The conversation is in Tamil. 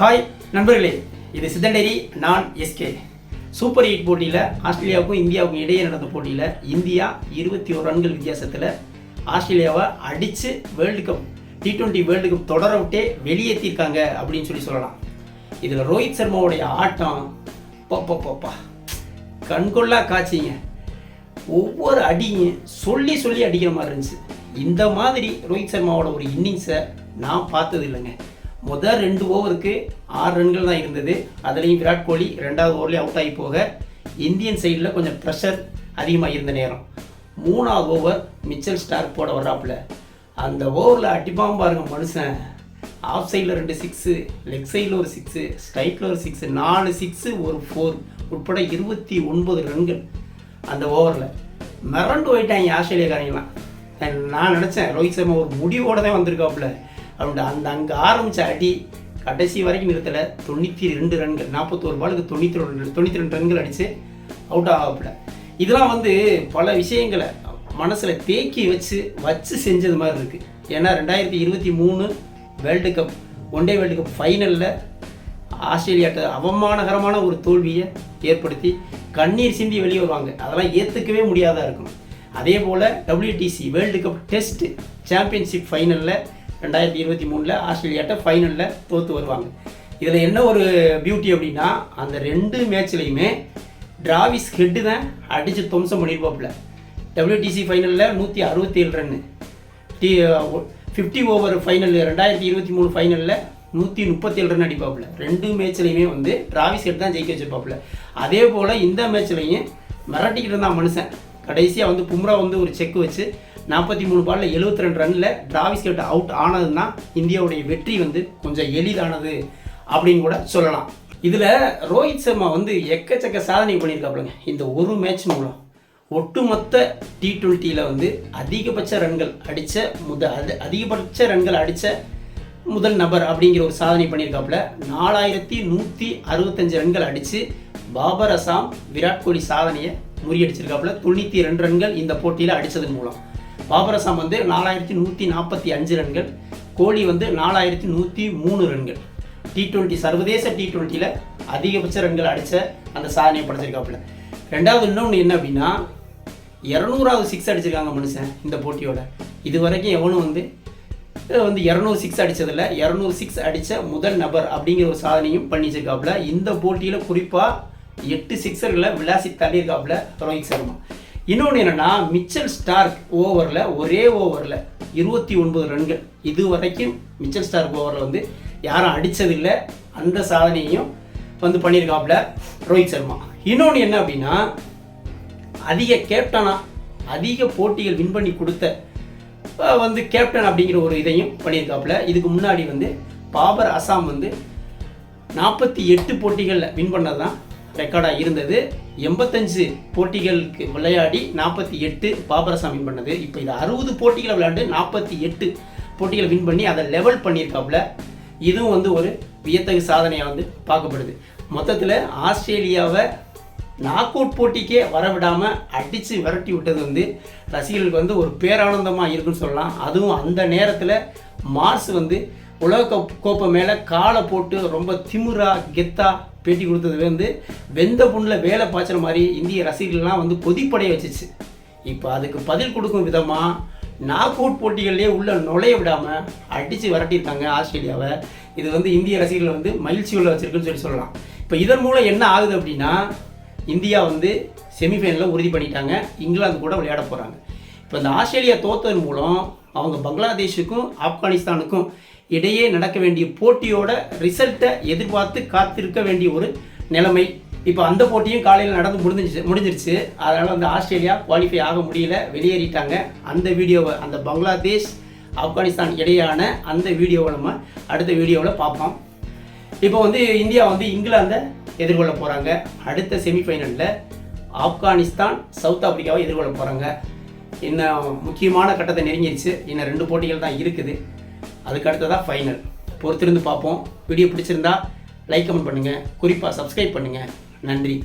ஹாய் நண்பர்களே. இது சித்தண்டேரி நான் எஸ்கே. சூப்பர் எயிட் போட்டியில் ஆஸ்திரேலியாவுக்கும் இந்தியாவுக்கும் இடையே நடந்த போட்டியில் இந்தியா இருபத்தி ஒரு ரன்கள் வித்தியாசத்தில் ஆஸ்திரேலியாவை அடித்து world cup T twenty world cup தொடர விட்டே வெளியேற்றிருக்காங்க அப்படின்னு சொல்லி சொல்லலாம். இதில் ரோஹித் சர்மாவுடைய ஆட்டம் பப்பா கண்கொள்ளா காட்சிங்க. ஒவ்வொரு அடியும் சொல்லி சொல்லி அடிக்கிற மாதிரி இருந்துச்சு. இந்த மாதிரி ரோஹித் சர்மாவோட ஒரு இன்னிங்ஸை நான் பார்த்தது இல்லைங்க முதல் ரெண்டு ஓவருக்கு ஆறு ரன்கள் தான் இருந்தது. அதுலேயும் விராட் கோலி ரெண்டாவது ஓவர்லேயும் அவுட் ஆகி போக இந்தியன் சைடில் கொஞ்சம் ப்ரெஷர் அதிகமாக இருந்த நேரம். மூணாவது ஓவர் மிச்சல் ஸ்டார் போட வர்றாப்புல. அந்த ஓவரில் அடிப்பான் பாருங்க மனுஷன். ஆஃப் சைடில் ரெண்டு சிக்ஸு லெக் சைடில் ஒரு சிக்ஸு ஸ்ட்ரைக்கில் ஒரு சிக்ஸு நாலு சிக்ஸு ஒரு ஃபோர் உட்பட இருபத்தி ஒன்பது ரன்கள் அந்த ஓவரில் மிரண்டு போயிட்டாங்க ஆஸ்திரேலியாக்காரங்களாம் நான் நினச்சேன் ரோஹித் சர்மா ஒரு முடிவோடு தான் வந்திருக்காப்புல. அப்படின்ட்டு அந்த அங்கே ஆரம்பித்த அடி கடைசி வரைக்கும் நிறுத்தலை. தொண்ணூற்றி ரெண்டு ரன்கள் நாற்பத்தோரு பாலுக்கு தொண்ணூற்றி ரெண்டு தொண்ணூற்றி ரெண்டு ரன்கள் அடித்து அவுட் ஆகப்பட இதெல்லாம் வந்து பல விஷயங்களை மனசில் தேக்கி வச்சு வச்சு செஞ்சது மாதிரி இருக்குது ஏன்னா ரெண்டாயிரத்தி இருபத்தி மூணு world cup one day world cup ஃபைனலில் ஆஸ்திரேலியாட்ட அவமானகரமான ஒரு தோல்வியை ஏற்படுத்தி கண்ணீர் சிந்தி வெளியே வருவாங்க. அதெல்லாம் ஏற்றுக்கவே முடியாதா இருக்கும் அதே போல் WTC world cup test championship ஃபைனலில் ரெண்டாயிரத்தி இருபத்தி மூணில் ஆஸ்திரேலியாட்ட ஃபைனலில் தோற்று வருவாங்க. இதில் என்ன ஒரு பியூட்டி அப்படின்னா அந்த ரெண்டு மேட்ச்லேயுமே டிராவிஸ் ஹெட்டு தான் அடித்து துவம்சம் பண்ணியிருப்பாப்புல டபிள்யூடிசி ஃபைனலில் நூற்றி அறுபத்தேழு run the fifty over final ரெண்டாயிரத்தி இருபத்தி மூணு ஃபைனலில் நூற்றி முப்பத்தேழு ரன் அடிப்பாப்புல. ரெண்டு மேட்ச்லையுமே வந்து டிராவிஸ் ஹெட் தான் ஜெயிக்க வச்சிருப்பாப்புல. அதே போல் இந்த மேட்ச்லையும் மிரட்டிக்கிட்டு இருந்தான் மனுஷன். கடைசியாக வந்து பும்ரா வந்து ஒரு செக் வச்சு நாற்பத்தி மூணு பாலில் எழுபத்தி ரெண்டு ரனில் டிராவிஸ் ஹெட் அவுட் ஆனதுன்னா இந்தியாவுடைய வெற்றி வந்து கொஞ்சம் எளிதானது அப்படின்னு கூட சொல்லலாம். இதில் ரோஹித் சர்மா வந்து எக்கச்சக்க சாதனை பண்ணியிருக்காப்புலங்க. இந்த ஒரு மேட்ச் மூலம் ஒட்டுமொத்த டி டுவெண்ட்டியில் வந்து அதிகபட்ச ரன்கள் அடித்த முத அது அதிகபட்ச ரன்கள் அடித்த முதல் நபர் அப்படிங்கிற ஒரு சாதனை பண்ணியிருக்காப்புல. நாலாயிரத்தி நூற்றி அறுபத்தஞ்சு ரன்கள் அடித்து பாபர் அசாம் விராட் கோலி சாதனையை முறியடிச்சிருக்காப்புல. தொண்ணூற்றி ரெண்டு ரன்கள் இந்த போட்டியில் அடித்ததன் மூலம். பாபர் அசாம் வந்து நாலாயிரத்தி நூற்றி நாற்பத்தி அஞ்சு ரன்கள். கோலி வந்து நாலாயிரத்தி நூற்றி மூணு ரன்கள். டி டுவெண்ட்டி சர்வதேச டி டுவெண்ட்டியில் அதிகபட்ச ரன்கள் அடித்த அந்த சாதனையை படைச்சிருக்காப்புல. ரெண்டாவது இன்னொன்று என்ன அப்படின்னா இரநூறாவது சிக்ஸ் அடிச்சிருக்காங்க மனுஷன் இந்த போட்டியோட. இது வரைக்கும் எவனும் வந்து வந்து இரநூறு சிக்ஸ் அடித்ததில் இரநூறு சிக்ஸ் அடித்த முதல் நபர் அப்படிங்கிற ஒரு சாதனையும் பண்ணிச்சிருக்காப்புல. இந்த போட்டியில் குறிப்பாக எட்டு சிக்ஸர்களை விளாசி தள்ளியிருக்காப்புல ரோஹித் சர்மா இன்னொன்று என்னென்னா மிச்சல் ஸ்டார்க் ஓவரில் ஒரே ஓவரில் இருபத்தி ஒன்பது ரன்கள். இது வரைக்கும் மிச்சல் ஸ்டார்க் ஓவரில் வந்து யாரும் அடித்ததில்லை அந்த சாதனையும் வந்து பண்ணியிருக்காப்புல ரோஹித் சர்மா இன்னொன்று என்ன அப்படின்னா அதிக கேப்டனாக அதிக போட்டிகள் வின் பண்ணி கொடுத்த வந்து கேப்டன் அப்படிங்கிற ஒரு இதையும் பண்ணியிருக்காப்புல. இதுக்கு முன்னாடி வந்து பாபர் அசாம் வந்து நாற்பத்தி எட்டு போட்டிகளில் வின் பண்ணது தான் ரெக்கார்டாக இருந்தது. எண்பத்தஞ்சு போட்டிகளுக்கு விளையாடி நாற்பத்தி எட்டு பாபர் வின் பண்ணது. இப்போ இது அறுபது போட்டிகளை விளையாண்டு நாற்பத்தி எட்டு போட்டிகளை வின் பண்ணி அதை லெவல் பண்ணியிருக்காப்புல. இதுவும் வந்து ஒரு வியத்தகு சாதனையாக வந்து பார்க்கப்படுது. மொத்தத்தில் ஆஸ்திரேலியாவை நாக் அவுட் போட்டிக்கே வரவிடாமல் அடித்து விரட்டி விட்டது வந்து ரசிகர்களுக்கு வந்து ஒரு பேரானந்தமாக இருக்குன்னு சொல்லலாம். அதுவும் அந்த நேரத்தில் மார்ஸ் வந்து உலக கோப்பை மேலே காலை போட்டு ரொம்ப திமுறா கெத்தா பேட்டி கொடுத்தது வந்து வெந்த புண்ணில் வேலை பாய்ச்சுற மாதிரி இந்திய ரசிகர்கள்லாம் வந்து கொதிப்படைய வச்சுச்சு. இப்போ அதுக்கு பதில் கொடுக்கும் விதமாக நாக் அவுட் போட்டிகள்லேயே உள்ள நுழைய விடாமல் அடித்து விரட்டியிருக்காங்க ஆஸ்திரேலியாவை. இது வந்து இந்திய ரசிகர்கள் வந்து மகிழ்ச்சி உள்ள வச்சிருக்குன்னு சொல்லி சொல்லலாம். இப்போ இதன் மூலம் என்ன ஆகுது அப்படின்னா இந்தியா வந்து செமிஃபைனலில் உறுதி பண்ணிட்டாங்க. இங்கிலாந்து கூட விளையாட போகிறாங்க இப்போ இந்த ஆஸ்திரேலியா தோத்ததன் மூலம் அவங்க பங்களாதேஷுக்கும் ஆப்கானிஸ்தானுக்கும் இடையே நடக்க வேண்டிய போட்டியோட ரிசல்ட்டை எதிர்பார்த்து காத்திருக்க வேண்டிய ஒரு நிலைமை. இப்போ அந்த போட்டியும் காலையில் நடந்து முடிஞ்சிச்சு முடிஞ்சிருச்சு. அதனால் வந்து ஆஸ்திரேலியா குவாலிஃபை ஆக முடியல வெளியேறிட்டாங்க. அந்த வீடியோவை அந்த பங்களாதேஷ் ஆப்கானிஸ்தான் இடையான அந்த வீடியோவை நம்ம அடுத்த வீடியோவில் பார்ப்போம். இப்போ வந்து இந்தியா வந்து இங்கிலாந்தை எதிர்கொள்ள போகிறாங்க அடுத்த செமிஃபைனலில் ஆப்கானிஸ்தான் சவுத் ஆப்பிரிக்காவை எதிர்கொள்ள போகிறாங்க இன்னும் முக்கியமான கட்டத்தை நெருங்கிடுச்சு இன்னும் ரெண்டு போட்டிகள் தான் இருக்குது. அதுக்கு அடுத்ததாக ஃபைனல் பொறுத்திருந்து பார்ப்போம். வீடியோ பிடிச்சிருந்தா லைக் கமெண்ட் பண்ணுங்கள் குறிப்பாக சப்ஸ்கிரைப் பண்ணுங்கள் நன்றி.